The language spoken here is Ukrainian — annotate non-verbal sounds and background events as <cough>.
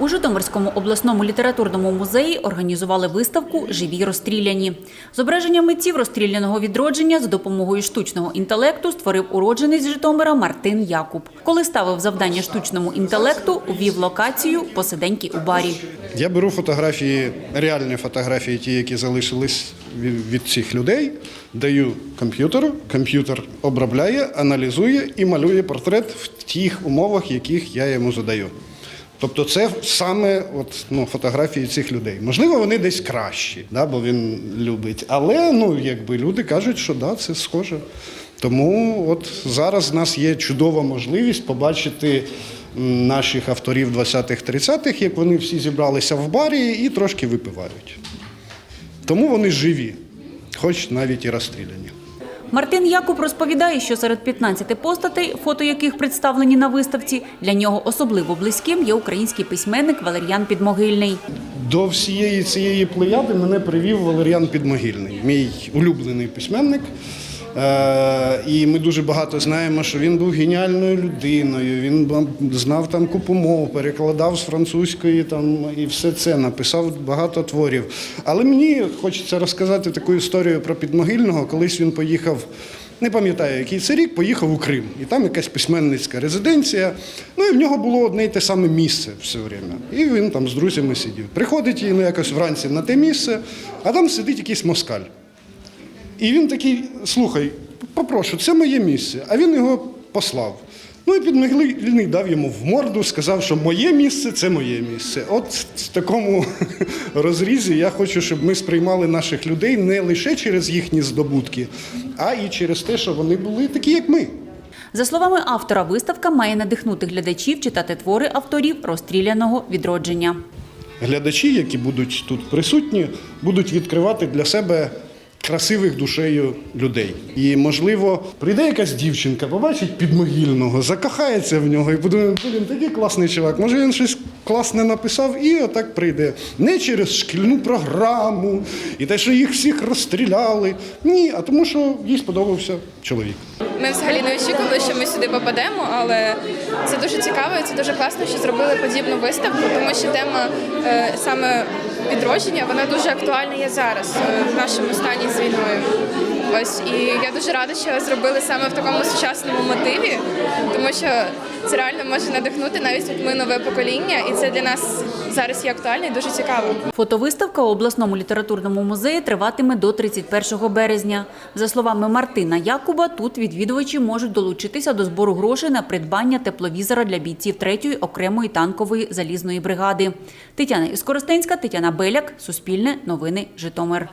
У Житомирському обласному літературному музеї організували виставку Живі розстріляні. Зображення митців розстріляного відродження за допомогою штучного інтелекту створив уродженець Житомира Мартин Якуб. Коли ставив завдання штучному інтелекту, увів локацію посиденьки у барі. Я беру фотографії, реальні фотографії, ті, які залишились від цих людей, даю комп'ютеру. Комп'ютер обробляє, аналізує і малює портрет в тих умовах, яких я йому задаю. Тобто це саме от, ну, фотографії цих людей. Можливо, вони десь кращі, да, бо він любить. Але ну, якби люди кажуть, що да, це схоже. Тому от зараз в нас є чудова можливість побачити наших авторів 20-х-30-х, як вони всі зібралися в барі і трошки випивають. Тому вони живі, хоч навіть і розстріляні. Мартин Якуб розповідає, що серед 15 постатей, фото яких представлені на виставці, для нього особливо близьким є український письменник Валер'ян Підмогильний. До всієї цієї плеяди мене привів Валеріан Підмогильний, мій улюблений письменник. Е, і ми дуже багато знаємо, що він був геніальною людиною. Він знав там купу мов, перекладав з французької там і все це написав багато творів. Але мені хочеться розказати таку історію про Підмогильного. Колись він поїхав. Не пам'ятаю, який це рік, поїхав у Крим. І там якась письменницька резиденція. Ну і в нього було одне й те саме місце все время. І він там з друзями сидів. Приходить ну, якось вранці на те місце, а там сидить якийсь москаль. І він такий: слухай, попрошу, це моє місце. А він його послав. Ну і підмогильний дав йому в морду, сказав, що моє місце це моє місце. От в такому <laughs> розрізі я хочу, щоб ми сприймали наших людей не лише через їхні здобутки, а і через те, що вони були такі, як ми. За словами автора, виставка має надихнути глядачів читати твори авторів розстріляного відродження. Глядачі, які будуть тут присутні, будуть відкривати для себе красивих душею людей. І, можливо, прийде якась дівчинка, побачить підмогильного, закохається в нього і подумає, блін, такий класний чувак. Може він щось класне написав, і отак прийде. Не через шкільну програму і те, що їх всіх розстріляли. Ні, а тому, що їй сподобався чоловік. Ми взагалі не очікували, що ми сюди попадемо, але це дуже цікаво і це дуже класно, що зробили подібну виставку, тому що тема е, саме відродження вона дуже актуальна є зараз е, в нашому стані з війною. Ось і я дуже рада, що зробили саме в такому сучасному мотиві, тому що це реально може надихнути навіть ми нове покоління, і це для нас зараз є актуально і дуже цікаво. Фотовиставка у обласному літературному музеї триватиме до 31 березня. За словами Мартина Якуба, тут відвідувачі можуть долучитися до збору грошей на придбання тепловізора для бійців 3-ї окремої танкової залізної бригади. Тетяна Іскоростенська, Тетяна Беляк, Суспільне, Новини, Житомир.